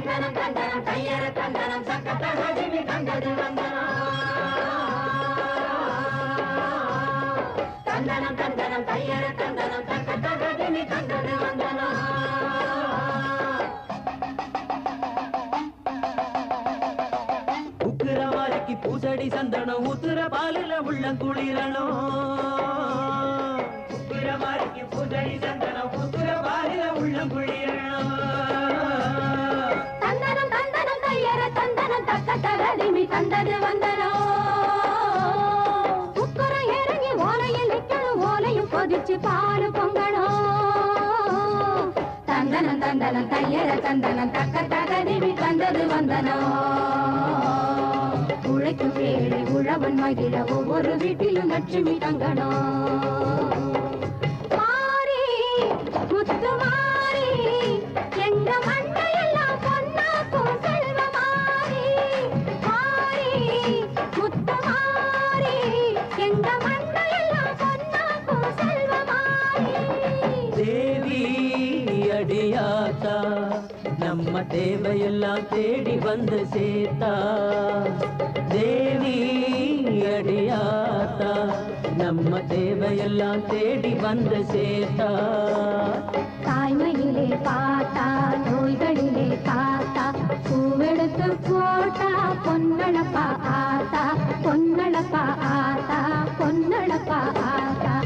கண்டனம் தந்தனம் தையர தந்தனம் சக்கத்தகதிமி கண்டது வந்தனம். கண்டனம் தந்தனம் தையர தந்தனம் சக்கத்தகதிமி கண்டது வந்தனம். உக்கிரவாரிக்கு பூசடி சந்தனம் உத்திர பாலில உள்ளங்குளிரணும். உக்கிரவாரிக்கு பூசடி சந்தனம் உத்திர பாலில உள்ளங்குளிரணும். வச்சு கொதிச்சு பாலு பொங்கணும் தந்தனம் தந்தனம் தையர தந்தனம் தக்க தக தகதிவி தந்தது வந்தனம் உழைக்கும் வேலை உழவன் மகிழ ஒவ்வொரு வீட்டிலும் லட்சுமி தங்கணும் நம்ம தேவையெல்லாம் தேடி வந்து சேர்த்தா. தேவி அடியாத்தா நம்ம தேவையெல்லாம் தேடி வந்து சேர்த்தா. தாய்மையிலே பார்த்தா நோய்களிலே காத்தா. பூவெடுத்து போட்டா பொன்னழப்பா ஆத்தா. பொன்னழப்பா ஆத்தா பொன்னழப்பா ஆத்தா.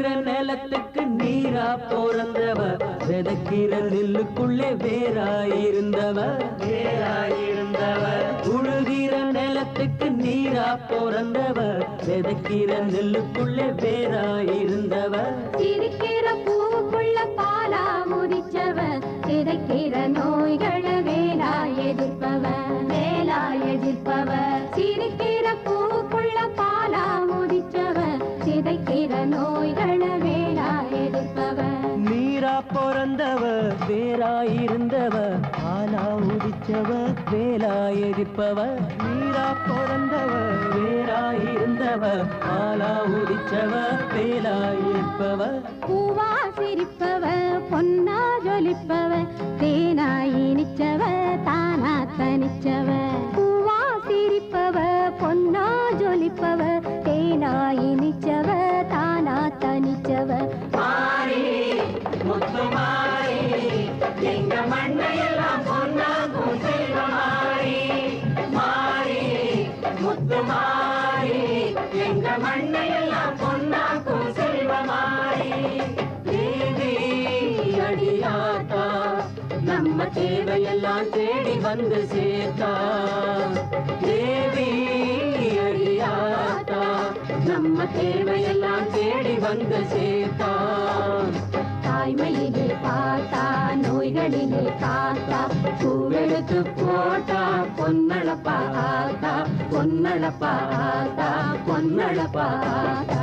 விதைக்கிற நிலத்துக்கு நீரா போறந்தவ விதைக்கிற நெல்லுக்குள்ளே வேறாயிருந்தவ வேறாயிருந்தவ உழுகிற நிலத்துக்கு நீரா போறந்தவ விதைக்கிற நெல்லுக்குள்ளே வேறாயிருந்தவ சிரிக்கிற பூக்குள்ள பாலா முதிச்சவ சிதைக்கிற நோய்களை வேலா எதிர்ப்பவ வேலா எதிர்ப்பவ பிறந்தவ ஆனா உதிச்சவ வேலா எதிர்ப்பவ நீரா பிறந்தவ வேராயிருந்தவ ஆனா உதிச்சவ வேலா எதிர்ப்பவ பூவா சிரிப்பவ பொன்னா ஜொலிப்பவ தேனா இனிச்சவ தானா தனிச்சவ பூவா சிரிப்பவ பொன்னா ஜொலிப்பவ எங்க பொன்னாகும் செல்வ மாறி முத்து மாறி. எங்க மண்ணையெல்லாம் பொன்னாகும் செல்வ தேவி அடியாத்தா நம்ம தேவையெல்லாம் தேடி வந்து சேர்த்தா. தேவி அடியாத்தா நம்ம தேவையெல்லாம் தேடி வந்து சேர்த்தா. தாய்மையிலே பார்த்தா நோய்களிலே காத்தா பூவெடுத்து போட்டா பொன்னழப்பா ஆத்தா பொன்னழப்பா ஆத்தா பொன்னழப்பா ஆத்தா.